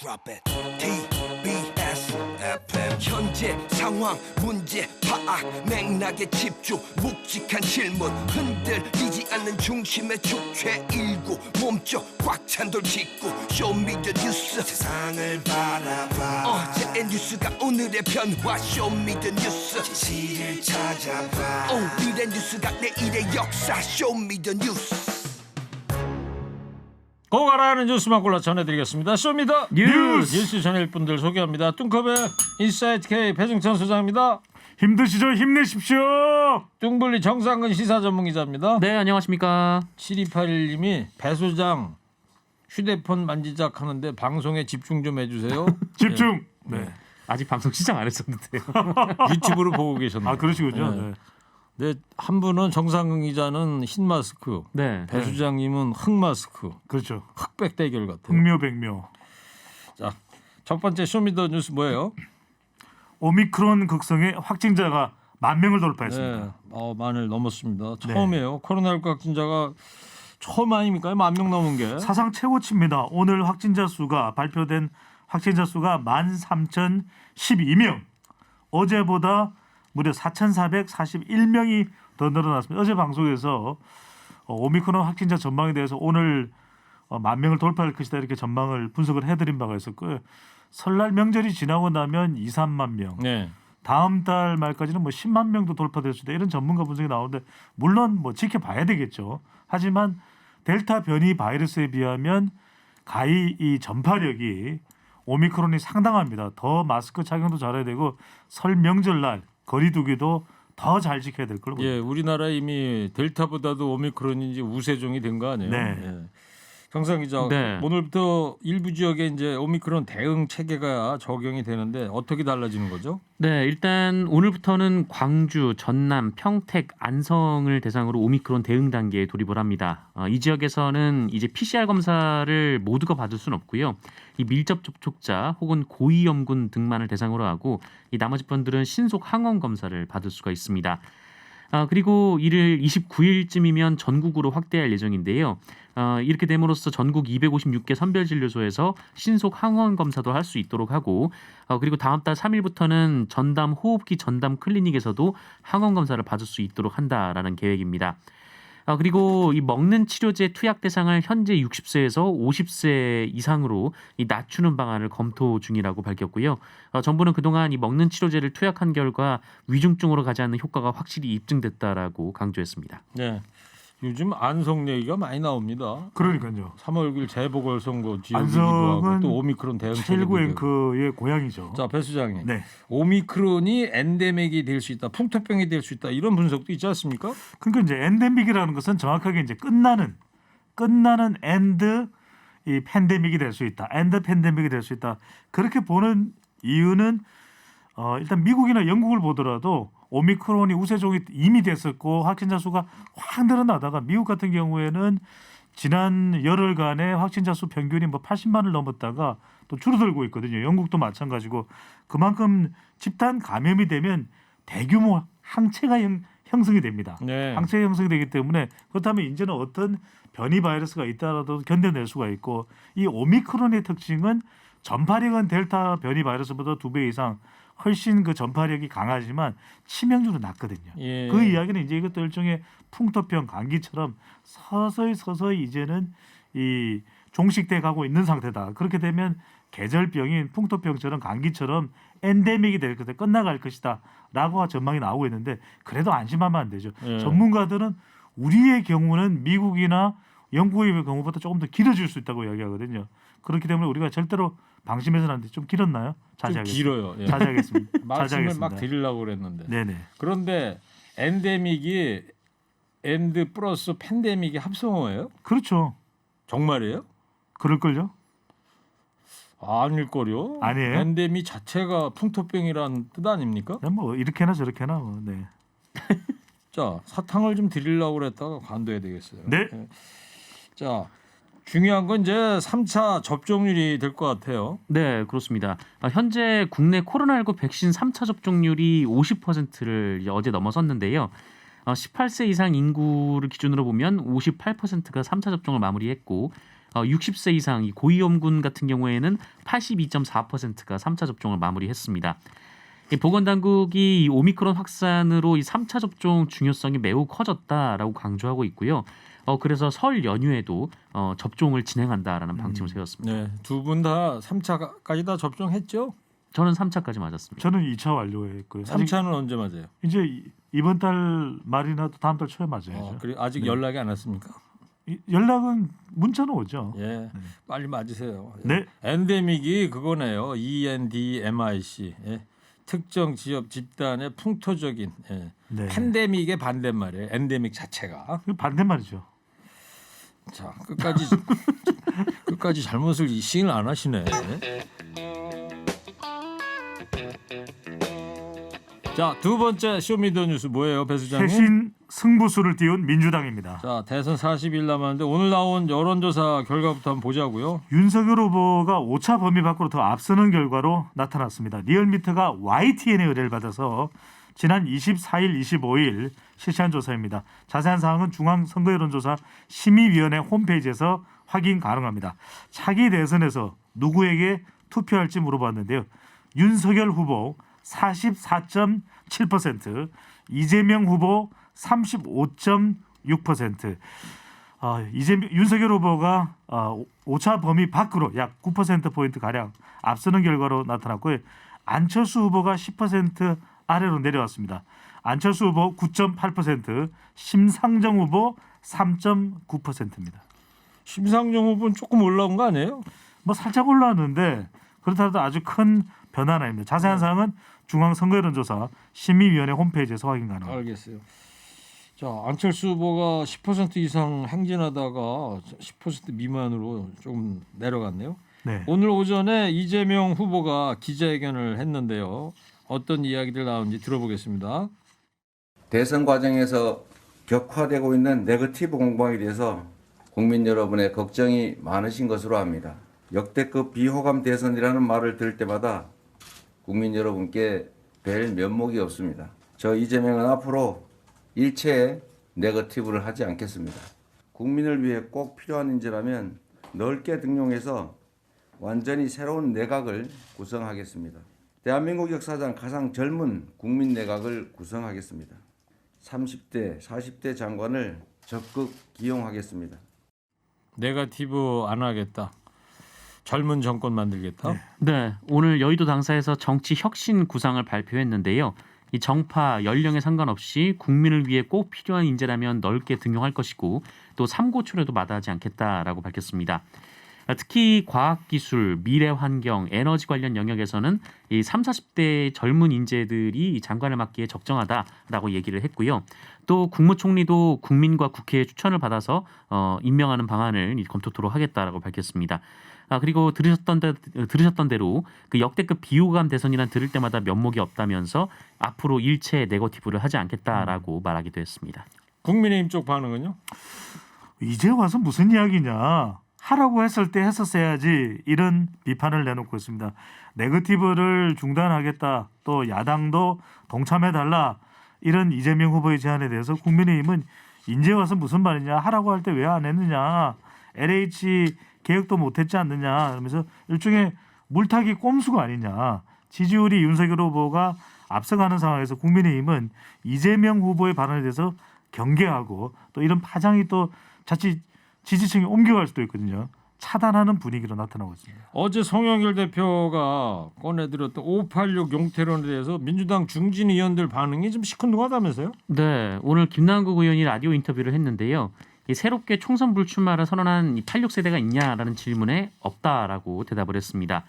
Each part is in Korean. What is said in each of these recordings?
Drop it. TBS FM 현재 상황 문제 파악 맥락에 집중 묵직한 질문. 흔들리지 않는 중심의 축최 일구. 몸쪽 꽉 찬돌 짚고 쇼미더 뉴스. 세상을 바라봐. 어제의 뉴스가 오늘의 변화 쇼미더 뉴스. 진실을 찾아봐. 오늘의 뉴스가 내일의 역사 쇼미더 뉴스 꼭 알아야 하는 뉴스만 골라 전해드리겠습니다. 쇼미더 뉴스. 뉴스 전해일 분들 소개합니다. 뚱컵의 인사이트 K 배승천 소장입니다. 힘드시죠? 힘내십시오. 뚱블리 정상근 시사 전문 기자입니다. 네, 안녕하십니까. 7281님이 배 소장 휴대폰 만지작 하는데 방송에 집중 좀 해주세요. 집중. 네. 네. 아직 방송 시작 안 했었는데요. 유튜브로 보고 계셨네요. 아 그러시군요. 네. 네. 네, 한 분은 정상근 기자는 흰 마스크, 네. 배 소장님은 흑 마스크, 그렇죠. 흑백 대결 같아요. 흥묘백묘. 자, 첫 번째 쇼미더 뉴스 뭐예요? 오미크론 극성의 확진자가 만 명을 돌파했습니다. 네, 어, 만을 넘었습니다. 처음이에요. 코로나19 확진자가 처음 아닙니까? 만 명 넘은 게. 사상 최고치입니다. 오늘 확진자 수가 발표된 확진자 수가 13,012명. 어제보다 무려 4,441명이 더 늘어났습니다. 어제 방송에서 어, 오미크론 확진자 전망에 대해서 오늘 어, 만 명을 돌파할 것이다 이렇게 전망을 분석을 해드린 바가 있었고요. 설날 명절이 지나고 나면 2, 3만 명. 네. 다음 달 말까지는 뭐 10만 명도 돌파될 수 있다 이런 전문가 분석이 나오는데 물론 뭐 지켜봐야 되겠죠. 하지만 델타 변이 바이러스에 비하면 가히 이 전파력이 오미크론이 상당합니다. 더 마스크 착용도 잘해야 되고 설 명절 날 거리두기도 더 잘 지켜야 될 걸로 보입니다. 예, 우리나라 이미 델타보다도 오미크론인지 우세종이 된 거 아니에요? 네. 예. 정상 기자, 네. 오늘부터 일부 지역에 이제 오미크론 대응 체계가 적용이 되는데 어떻게 달라지는 거죠? 네, 일단 오늘부터는 광주, 전남, 평택, 안성을 대상으로 오미크론 대응 단계에 돌입을 합니다. 어, 이 지역에서는 이제 PCR 검사를 모두가 받을 수는 없고요. 이 밀접 접촉자 혹은 고위험군 등만을 대상으로 하고 이 나머지 분들은 신속 항원 검사를 받을 수가 있습니다. 아, 그리고 이를 29일쯤이면 전국으로 확대할 예정인데요. 어, 이렇게 됨으로써 전국 256개 선별 진료소에서 신속 항원 검사도 할 수 있도록 하고 어, 그리고 다음 달 3일부터는 전담 호흡기 전담 클리닉에서도 항원 검사를 받을 수 있도록 한다라는 계획입니다. 아, 그리고 이 먹는 치료제 투약 대상을 현재 60세에서 50세 이상으로 이 낮추는 방안을 검토 중이라고 밝혔고요. 어, 정부는 그동안 이 먹는 치료제를 투약한 결과 위중증으로 가지 않는 효과가 확실히 입증됐다라고 강조했습니다. 네. 요즘 안성 얘기가 많이 나옵니다. 그러니까요. 3월 6일 재보궐선거 지역이기도 하고 또 오미크론 대응 되고. 앵커의 고향이죠. 자, 배 수장님. 네. 오미크론이 엔데믹이 될 수 있다, 풍토병이 될 수 있다 이런 분석도 있지 않습니까? 그러니까 이제 엔데믹이라는 것은 정확하게 이제 끝나는 끝나는 엔드 이 팬데믹이 될 수 있다. 엔드 팬데믹이 될 수 있다. 그렇게 보는 이유는 어 일단 미국이나 영국을 보더라도 오미크론이 우세종이 이미 됐었고 확진자 수가 확 늘어나다가 미국 같은 경우에는 지난 열흘간의 확진자 수 평균이 뭐 80만을 넘었다가 또 줄어들고 있거든요. 영국도 마찬가지고 그만큼 집단 감염이 되면 대규모 항체가 형, 형성이 됩니다. 네. 항체 형성이 되기 때문에 그렇다면 이제는 어떤 변이 바이러스가 있다라도 견뎌낼 수가 있고 이 오미크론의 특징은 전파력은 델타 변이 바이러스보다 두 배 이상 훨씬 그 전파력이 강하지만 치명률은 낮거든요. 예. 그 이야기는 이제 이것도 일종의 풍토병 감기처럼 서서히 서서히 이제는 이 종식돼 가고 있는 상태다. 그렇게 되면 계절병인 풍토병처럼 감기처럼 엔데믹이 될 것에 끝나갈 것이다라고 전망이 나오고 있는데 그래도 안심하면 안 되죠. 예. 전문가들은 우리의 경우는 미국이나 영국의 경우보다 조금 더 길어질 수 있다고 이야기하거든요. 그렇기 때문에 우리가 절대로 방심해서는 안 돼. 좀 길었나요? 좀 자제하겠습니다. 길어요. 예. 자제하겠습니다. 말씀을 자제하겠습니다. 막 드리려고 그랬는데. 네네. 그런데 엔데믹이 엔드 플러스 팬데믹이 합성어예요? 그렇죠. 정말이에요? 그럴걸요? 아닐 거요. 아니에요? 엔데믹 자체가 풍토병이란 뜻 아닙니까? 그냥 뭐 이렇게나 저렇게나 뭐. 네. 자 사탕을 좀 드리려고 그랬다가 관둬야 되겠어요. 네. 예. 자 중요한 건 이제 3차 접종률이 될 것 같아요. 네, 그렇습니다. 아, 현재 국내 코로나19 백신 3차 접종률이 50%를 어제 넘어섰는데요. 어, 18세 이상 인구를 기준으로 보면 58%가 3차 접종을 마무리했고 어, 60세 이상 이 고위험군 같은 경우에는 82.4%가 3차 접종을 마무리했습니다. 이 보건당국이 이 오미크론 확산으로 이 3차 접종 중요성이 매우 커졌다라고 강조하고 있고요. 어 그래서 설 연휴에도 어, 접종을 진행한다라는 방침을 세웠습니다. 네, 두 분 다 3차까지 다 접종했죠? 저는 3차까지 맞았습니다. 저는 2차 완료했고요. 아직 3차는 언제 맞아요? 이제 이- 이번 달 말이나 또 다음 달 초에 맞아야죠. 어, 그리고 아직 네. 연락이 안 왔습니까? 이- 연락은 문자는 오죠. 예, 빨리 맞으세요. 네. 엔데믹이 그거네요. E ENDMIC. 예. 특정 지역 집단의 풍토적인 예. 네. 팬데믹의 반대말이에요. 엔데믹 자체가. 그 반대말이죠. 자 끝까지 끝까지 잘못을 이싱을 안 하시네. 자 두 번째 쇼미더뉴스 뭐예요, 배 수장님? 최신 승부수를 띄운 민주당입니다. 자 대선 40일 남았는데 오늘 나온 여론조사 결과부터 한번 보자고요. 윤석열 후보가 5차 범위 밖으로 더 앞서는 결과로 나타났습니다. 리얼미터가 YTN의 의뢰를 받아서 지난 24일, 25일 실시한 조사입니다. 자세한 사항은 중앙선거여론조사 심의위원회 홈페이지에서 확인 가능합니다. 차기 대선에서 누구에게 투표할지 물어봤는데요. 윤석열 후보 44.7%, 이재명 후보 35.6%. 아, 이제 윤석열 후보가 아, 5차 범위 밖으로 약 9% 포인트 가량 앞서는 결과로 나타났고요. 안철수 후보가 10% 아래로 내려왔습니다. 안철수 후보 9.8%, 심상정 후보 3.9%입니다. 심상정 후보는 조금 올라온 거 아니에요? 뭐 살짝 올라왔는데 그렇다도 아주 큰 변화는 아닙니다. 자세한 사항은 중앙선거여론조사 심의위원회 홈페이지에서 확인 가능합니다. 알겠어요. 자 안철수 후보가 10% 이상 행진하다가 10% 미만으로 좀 내려갔네요. 네. 오늘 오전에 이재명 후보가 기자회견을 했는데요. 어떤 이야기들 나오는지 들어보겠습니다. 대선 과정에서 격화되고 있는 네거티브 공방에 대해서 국민 여러분의 걱정이 많으신 것으로 압니다. 역대급 비호감 대선이라는 말을 들을 때마다 국민 여러분께 뵐 면목이 없습니다. 저 이재명은 앞으로 일체의 네거티브를 하지 않겠습니다. 국민을 위해 꼭 필요한 인재라면 넓게 등용해서 완전히 새로운 내각을 구성하겠습니다. 대한민국 역사상 가장 젊은 국민 내각을 구성하겠습니다. 30대, 40대 장관을 적극 기용하겠습니다. 네가티브 안 하겠다. 젊은 정권 만들겠다. 네, 오늘 여의도 당사에서 정치 혁신 구상을 발표했는데요. 이 정파, 연령에 상관없이 국민을 위해 꼭 필요한 인재라면 넓게 등용할 것이고 또 삼고초려도 마다하지 않겠다라고 밝혔습니다. 특히 과학기술, 미래환경, 에너지 관련 영역에서는 이 3, 40대 젊은 인재들이 이 장관을 맡기에 적정하다라고 얘기를 했고요. 또 국무총리도 국민과 국회의 추천을 받아서 어, 임명하는 방안을 이 검토토록 하겠다라고 밝혔습니다. 아 그리고 들으셨던 대, 들으셨던 대로 그 역대급 비호감 대선이란 들을 때마다 면목이 없다면서 앞으로 일체 네거티브를 하지 않겠다라고 말하기도 했습니다. 국민의힘 쪽 반응은요? 이제 와서 무슨 이야기냐 하라고 했을 때 했었어야지 이런 비판을 내놓고 있습니다. 네거티브를 중단하겠다. 또 야당도 동참해 달라. 이런 이재명 후보의 제안에 대해서 국민의힘은 이제 와서 무슨 말이냐 하라고 할 때 왜 안 했느냐 LH 개혁도 못했지 않느냐 그러면서 일종의 물타기 꼼수가 아니냐. 지지율이 윤석열 후보가 앞서가는 상황에서 국민의힘은 이재명 후보의 발언에 대해서 경계하고 또 이런 파장이 또 자칫 지지층이 옮겨갈 수도 있거든요. 차단하는 분위기로 나타나고 있습니다. 어제 송영길 대표가 꺼내들었던 586 용태론에 대해서 민주당 중진 의원들 반응이 좀 시큰둥하다면서요? 네, 오늘 김남국 의원이 라디오 인터뷰를 했는데요. 이 새롭게 총선 불출마를 선언한 이 86세대가 있냐라는 질문에 없다라고 대답을 했습니다.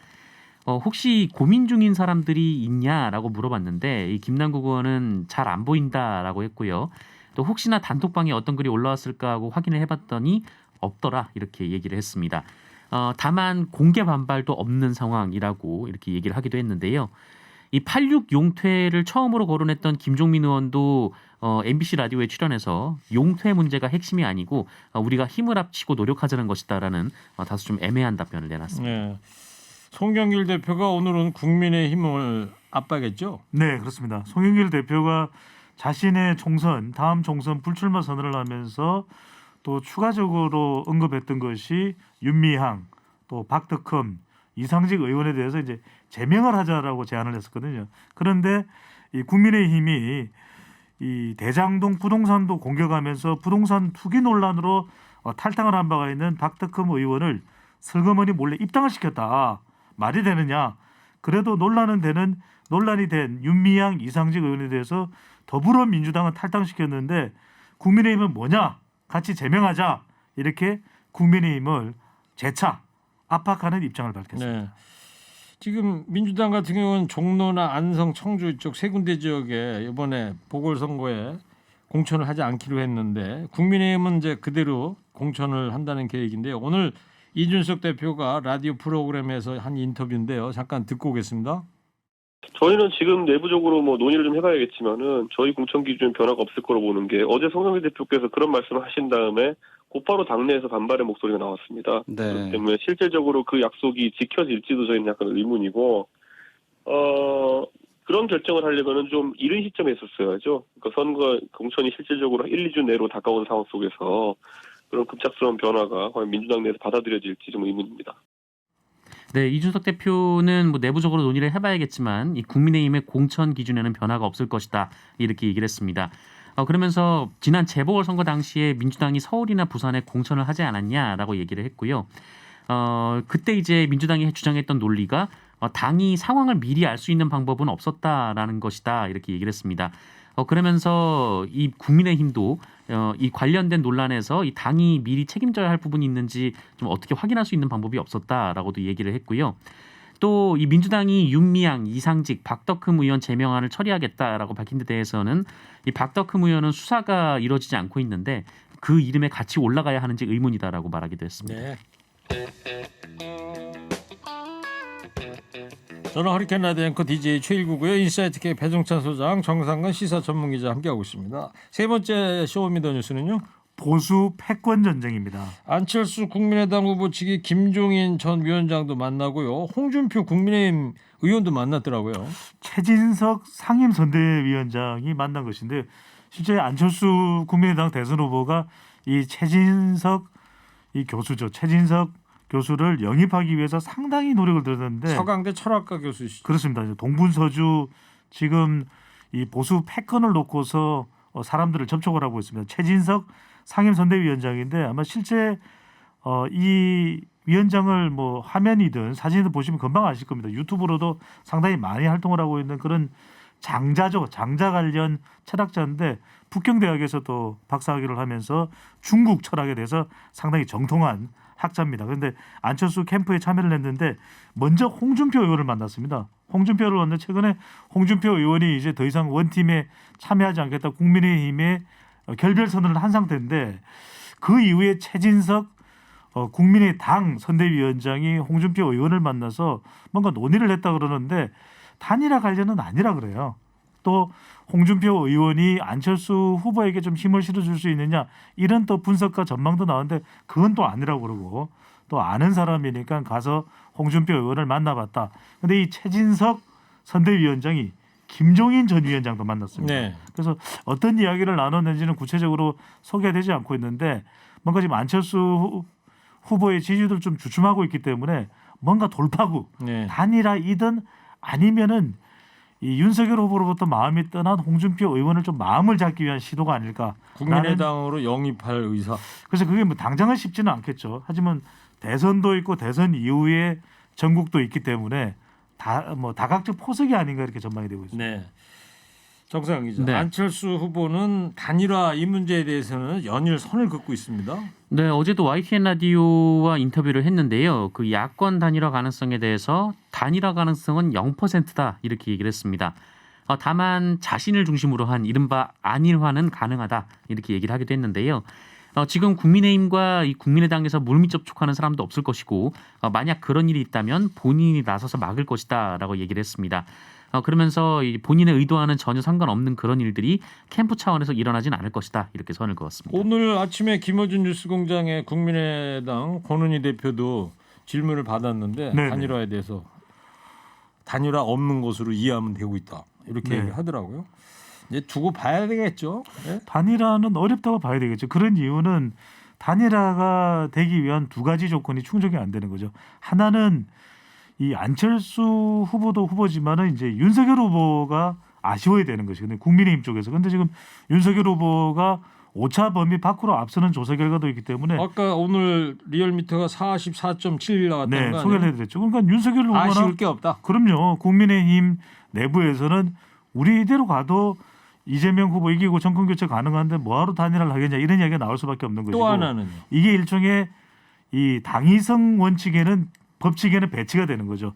어, 혹시 고민 중인 사람들이 있냐라고 물어봤는데 이 김남국 의원은 잘 안 보인다라고 했고요. 또 혹시나 단톡방에 어떤 글이 올라왔을까 하고 확인을 해봤더니 없더라 이렇게 얘기를 했습니다. 어, 다만 공개 반발도 없는 상황이라고 이렇게 얘기를 하기도 했는데요. 이 86 용퇴를 처음으로 거론했던 김종민 의원도 어, MBC 라디오에 출연해서 용퇴 문제가 핵심이 아니고 어, 우리가 힘을 합치고 노력하자는 것이다라는 어, 다소 좀 애매한 답변을 내놨습니다. 네. 송영길 대표가 오늘은 국민의 힘을 압박했죠. 네, 그렇습니다. 송영길 대표가 자신의 총선 다음 총선 불출마 선언을 하면서 또 추가적으로 언급했던 것이 윤미향 또 박덕흠 이상직 의원에 대해서 이제 제명을 하자라고 제안을 했었거든요. 그런데 이 국민의힘이 이 대장동 부동산도 공격하면서 부동산 투기 논란으로 어, 탈당을 한 바가 있는 박덕흠 의원을 슬그머니 몰래 입당을 시켰다. 말이 되느냐? 그래도 논란은 되는 논란이 된 윤미향 이상직 의원에 대해서 더불어민주당은 탈당시켰는데 국민의힘은 뭐냐? 같이 제명하자. 이렇게 국민의힘을 재차 압박하는 입장을 밝혔습니다. 네. 지금 민주당 같은 경우는 종로나 안성, 청주 쪽 세 군데 지역에 이번에 보궐선거에 공천을 하지 않기로 했는데 국민의힘은 이제 그대로 공천을 한다는 계획인데요. 오늘 이준석 대표가 라디오 프로그램에서 한 인터뷰인데요. 잠깐 듣고 오겠습니다. 저희는 지금 내부적으로 뭐 논의를 좀 해봐야겠지만은 저희 공천 기준 변화가 없을 거로 보는 게 어제 송영길 대표께서 그런 말씀을 하신 다음에 곧바로 당내에서 반발의 목소리가 나왔습니다. 그렇기 네. 때문에 실질적으로 그 약속이 지켜질지도 저희는 약간 의문이고 어 그런 결정을 하려면은 좀 이른 시점에 있었어야죠. 그러니까 선거 공천이 실질적으로 1, 2주 내로 다가온 상황 속에서 그런 급작스러운 변화가 과연 민주당 내에서 받아들여질지 좀 의문입니다. 네, 이준석 대표는 뭐 내부적으로 논의를 해봐야겠지만 이 국민의힘의 공천 기준에는 변화가 없을 것이다 이렇게 얘기를 했습니다. 어, 그러면서 지난 재보궐 선거 당시에 민주당이 서울이나 부산에 공천을 하지 않았냐라고 얘기를 했고요. 어, 그때 이제 민주당이 주장했던 논리가 어, 당이 상황을 미리 알 수 있는 방법은 없었다라는 것이다 이렇게 얘기를 했습니다. 어, 그러면서 이 국민의힘도 어, 이 관련된 논란에서 이 당이 미리 책임져야 할 부분이 있는지 좀 어떻게 확인할 수 있는 방법이 없었다라고도 얘기를 했고요. 또 이 민주당이 윤미향, 이상직, 박덕흠 의원 제명안을 처리하겠다라고 밝힌 데 대해서는 이 박덕흠 의원은 수사가 이루어지지 않고 있는데 그 이름에 같이 올라가야 하는지 의문이다라고 말하기도 했습니다. 네. 저는 허리케인 라디오 앵커 DJ 최일구고요. 인사이트 K 배종찬 소장, 정상근 시사 전문 기자 함께하고 있습니다. 세 번째 쇼미더 뉴스는요. 보수 패권 전쟁입니다. 안철수 국민의당 후보 측이 김종인 전 위원장도 만나고요. 홍준표 국민의힘 의원도 만났더라고요. 최진석 상임선대위원장이 만난 것인데 실제 안철수 국민의당 대선 후보가 이 최진석 이 교수죠. 최진석 교수를 영입하기 위해서 상당히 노력을 들었는데 서강대 철학과 교수시죠. 그렇습니다. 동분서주 지금 이 보수 패권을 놓고서 어, 사람들을 접촉을 하고 있습니다. 최진석 상임선대위원장인데 아마 실제 어, 이 위원장을 뭐 화면이든 사진을 보시면 금방 아실 겁니다. 유튜브로도 상당히 많이 활동을 하고 있는 그런 장자죠. 장자 관련 철학자인데 북경대학에서도 박사학위를 하면서 중국 철학에 대해서 상당히 정통한 학자입니다. 그런데 안철수 캠프에 참여를 했는데 먼저 홍준표 의원을 만났습니다. 홍준표를 만났는데 최근에 홍준표 의원이 이제 더 이상 원팀에 참여하지 않겠다 국민의힘에 어, 결별 선언을 한 상태인데 그 이후에 최진석 어, 국민의당 선대위원장이 홍준표 의원을 만나서 뭔가 논의를 했다 그러는데 단일화 관련은 아니라 그래요. 또 홍준표 의원이 안철수 후보에게 좀 힘을 실어줄 수 있느냐 이런 또 분석과 전망도 나오는데 그건 또 아니라고 그러고 또 아는 사람이니까 가서 홍준표 의원을 만나봤다. 근데 이 최진석 선대위원장이 김종인 전 위원장도 만났습니다. 네. 그래서 어떤 이야기를 나눴는지는 구체적으로 소개되지 않고 있는데 뭔가 지금 안철수 후- 후보의 지지도를 좀 주춤하고 있기 때문에 뭔가 돌파구 네. 단일화이든 아니면은 이 윤석열 후보로부터 마음이 떠난 홍준표 의원을 좀 마음을 잡기 위한 시도가 아닐까. 국민의당으로 영입할 의사. 그래서 그게 뭐 당장은 쉽지는 않겠죠. 하지만 대선도 있고 대선 이후에 전국도 있기 때문에 다 뭐 다각적 포석이 아닌가 이렇게 전망이 되고 있습니다. 네. 정상 기자. 네. 안철수 후보는 단일화 이 문제에 대해서는 연일 선을 긋고 있습니다. 네, 어제도 YTN 라디오와 인터뷰를 했는데요. 그 야권 단일화 가능성에 대해서 단일화 가능성은 0%다 이렇게 얘기를 했습니다. 어, 다만 자신을 중심으로 한 이른바 안일화는 가능하다 이렇게 얘기를 하기도 했는데요. 어, 지금 국민의힘과 이 국민의당에서 물밑 접촉하는 사람도 없을 것이고 어, 만약 그런 일이 있다면 본인이 나서서 막을 것이다라고 얘기를 했습니다. 어, 그러면서 이 본인의 의도와는 전혀 상관없는 그런 일들이 캠프 차원에서 일어나진 않을 것이다 이렇게 선을 그었습니다. 오늘 아침에 김어준 뉴스공장에 국민의당 권은희 대표도 질문을 받았는데 네네. 단일화에 대해서 단일화 없는 것으로 이해하면 되고 있다 이렇게 네. 하더라고요. 이제 두고 봐야 되겠죠. 네? 단일화는 어렵다고 봐야 되겠죠. 그런 이유는 단일화가 되기 위한 두 가지 조건이 충족이 안 되는 거죠. 하나는 이 안철수 후보도 후보지만은 이제 윤석열 후보가 아쉬워야 되는 것이 근데 국민의힘 쪽에서 근데 지금 윤석열 후보가 오차 범위 밖으로 앞서는 조사 결과도 있기 때문에 아까 오늘 리얼미터가 44.7 나왔다는 네거 소개를 아니에요? 해드렸죠. 그러니까 윤석열 후보나 아쉬울 게 없다. 그럼요. 국민의힘 내부에서는 우리 이대로 가도 이재명 후보 이기고 정권 교체 가능한데 뭐하러 단일화를 하겠냐 이런 이야기가 나올 수밖에 없는 것이고 또 하나는요. 이게 일종의 이 당위성 원칙에는 법칙에는 배치가 되는 거죠.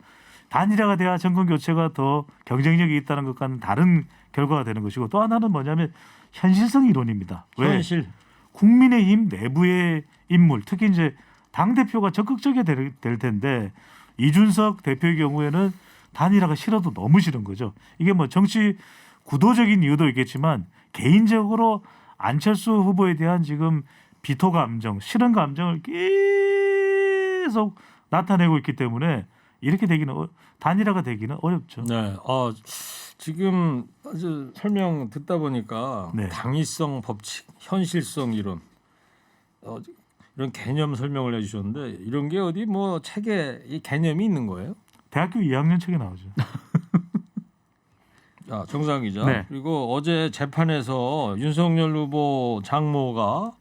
단일화가 돼야 정권 교체가 더 경쟁력이 있다는 것과는 다른 결과가 되는 것이고 또 하나는 뭐냐면 현실성 이론입니다. 왜? 현실. 국민의힘 내부의 인물 특히 이제 당 대표가 적극적이 될, 될 텐데 이준석 대표의 경우에는 단일화가 싫어도 너무 싫은 거죠. 이게 뭐 정치 구도적인 이유도 있겠지만 개인적으로 안철수 후보에 대한 지금 비토 감정, 싫은 감정을 계속 나타내고 있기 때문에 이렇게 되기는 어- 단일화가 되기는 어렵죠. 네. 어, 지금 아주 설명 듣다 보니까 네. 당위성 법칙, 현실성 이론 어, 이런 개념 설명을 해주셨는데 이런 게 어디 뭐 책에 이 개념이 있는 거예요? 대학교 2학년 책에 나오죠. 자, 정상 기자. 네. 그리고 어제 재판에서 윤석열 후보 장모가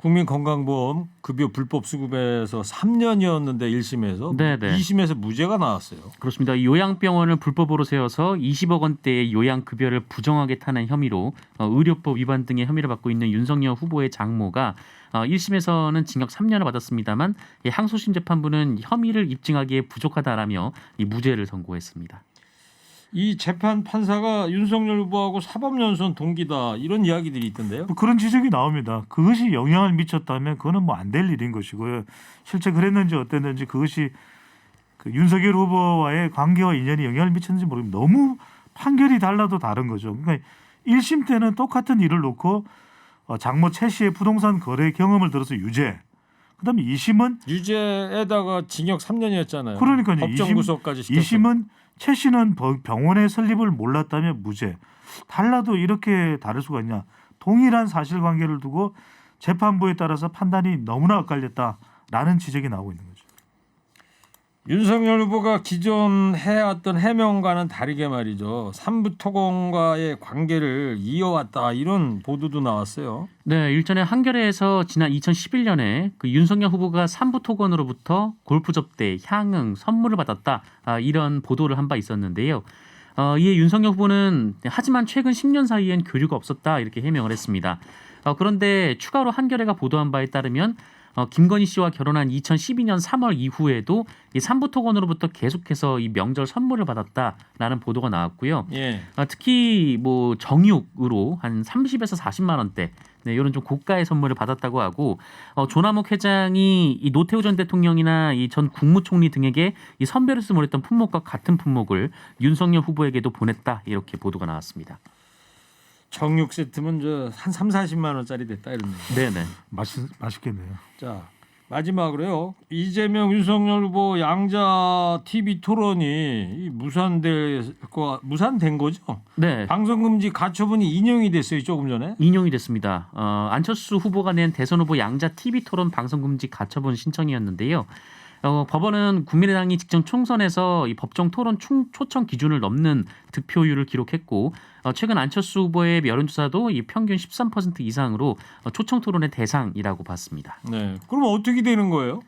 국민건강보험 급여 불법 수급에서 3년이었는데 1심에서 네, 네. 2심에서 무죄가 나왔어요. 그렇습니다. 이 요양병원을 불법으로 세워서 20억 원대의 요양급여를 부정하게 타는 혐의로 어, 의료법 위반 등의 혐의를 받고 있는 윤석열 후보의 장모가 어, 1심에서는 징역 3년을 받았습니다만 이 항소심 재판부는 혐의를 입증하기에 부족하다라며 이 무죄를 선고했습니다. 이 재판 판사가 윤석열 후보하고 사법연수원 동기다 이런 이야기들이 있던데요. 뭐 그런 지적이 나옵니다. 그것이 영향을 미쳤다면 그거는 뭐 안 될 일인 것이고요. 실제 그랬는지 어땠는지 그것이 그 윤석열 후보와의 관계와 인연이 영향을 미쳤는지 모르겠는데 너무 판결이 달라도 다른 거죠. 그러니까 1심 때는 똑같은 일을 놓고 어, 장모 최 씨의 부동산 거래 경험을 들어서 유죄. 그다음에 2심은 유죄에다가 징역 3년이었잖아요. 그러니까요. 법정 구속까지 시켰어요. 2심은 최 씨는 버- 병원의 설립을 몰랐다면 무죄. 달라도 이렇게 다를 수가 있냐? 동일한 사실관계를 두고 재판부에 따라서 판단이 너무나 엇갈렸다라는 지적이 나오고 있는 거죠. 윤석열 후보가 기존 해왔던 해명과는 다르게 말이죠. 삼부토건과의 관계를 이어왔다 이런 보도도 나왔어요. 네, 일전에 한겨레에서 지난 2011년에 그 윤석열 후보가 삼부토건으로부터 골프 접대, 향응, 선물을 받았다 아, 이런 보도를 한 바 있었는데요. 어, 이에 윤석열 후보는 하지만 최근 10년 사이엔 교류가 없었다 이렇게 해명을 했습니다. 어, 그런데 추가로 한겨레가 보도한 바에 따르면 어, 김건희 씨와 결혼한 2012년 3월 이후에도 이 삼부토건으로부터 계속해서 이 명절 선물을 받았다라는 보도가 나왔고요. 예. 아, 특히 뭐 정육으로 한 30에서 40만 원대 네, 이런 좀 고가의 선물을 받았다고 하고 어, 조남욱 회장이 이 노태우 전 대통령이나 이 전 국무총리 등에게 이 선배를 쓰모했던 품목과 같은 품목을 윤석열 후보에게도 보냈다 이렇게 보도가 나왔습니다. 정육 세트면 저한 3, 40만 원짜리 됐다 이런 얘기. 네네. 맛있 맛있겠네요. 자 마지막으로요 이재명 윤석열 후보 양자 TV 토론이 이 무산될 거 무산된 거죠? 네. 방송 금지 가처분이 인용이 됐어요 조금 전에. 인용이 됐습니다. 어, 안철수 후보가 낸 대선 후보 양자 TV 토론 방송 금지 가처분 신청이었는데요. 어, 법원은 국민의당이 직전 총선에서 이 법정 토론 충, 초청 기준을 넘는 득표율을 기록했고 어, 최근 안철수 후보의 여론조사도 이 평균 13% 이상으로 어, 초청 토론의 대상이라고 봤습니다. 네. 그럼 어떻게 되는 거예요?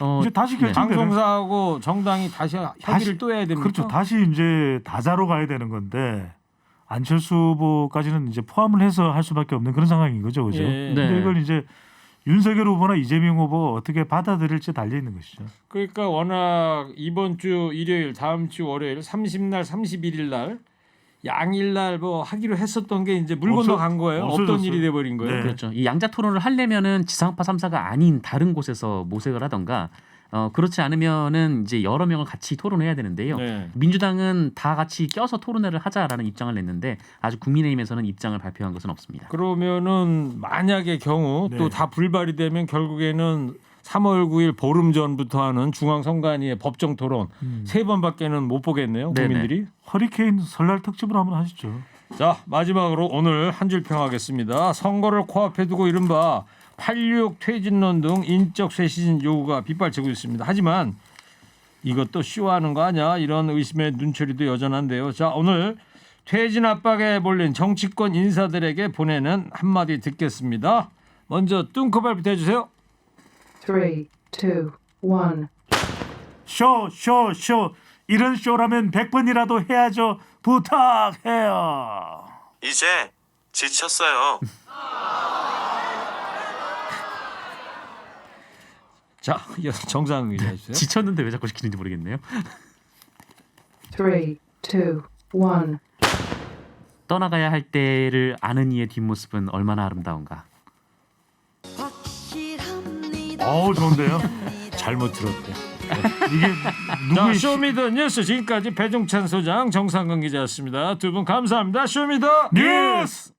어, 이제 다시 네. 결정되는 방송사하고 정당이 다시 협의를 또 해야 됩니까? 그렇죠. 다시 이제 다자로 가야 되는 건데 안철수 후보까지는 이제 포함을 해서 할 수밖에 없는 그런 상황인 거죠, 그죠? 예. 근데 네. 이걸 이제 윤석열 후보나 이재명 후보가 어떻게 받아들일지 달려 있는 것이죠. 그러니까 워낙 이번 주 일요일, 다음 주 월요일, 30날, 31일 날 양일 날 뭐 하기로 했었던 게 이제 물 없어- 건너 간 거예요. 없던 없어졌어요. 일이 돼 버린 거예요. 네. 그렇죠. 이 양자 토론을 하려면은 지상파 3사가 아닌 다른 곳에서 모색을 하던가 어, 그렇지 않으면은 이제 여러 명을 같이 토론해야 되는데요. 네. 민주당은 다 같이 껴서 토론회를 하자라는 입장을 냈는데 아직 국민의힘에서는 입장을 발표한 것은 없습니다. 그러면은 만약의 경우 네. 또다 불발이 되면 결국에는 3월 9일 보름 전부터 하는 중앙선관위의 법정 토론 세 번밖에는 못 보겠네요. 네네. 국민들이. 허리케인 설날 특집을 한번 하시죠. 자 마지막으로 오늘 한 줄 평하겠습니다. 선거를 코앞에 두고 이른바 8.6 퇴진론 등 인적 쇄신 요구가 빗발치고 있습니다. 하지만 이것도 쇼하는 거 아니야? 이런 의심의 눈초리도 여전한데요. 자 오늘 퇴진 압박에 몰린 정치권 인사들에게 보내는 한마디 듣겠습니다. 먼저 뚱커발부터 해주세요. Three, two, one. 쇼, 쇼, 쇼. 이런 쇼라면 100번이라도 해야죠. 부탁해요. 이제 지쳤어요. 자 이어서 정상 기자 해주세요. 지쳤는데 왜 자꾸 시키는지 모르겠네요. Three, two, one. 떠나가야 할 때를 아는 이의 뒷모습은 얼마나 아름다운가. 어우 좋은데요. 잘못 들었대. 이게 자 누구의 쇼미더 뉴스 지금까지 배종찬 소장 정상근 기자였습니다. 두 분 감사합니다. 쇼미더 뉴스?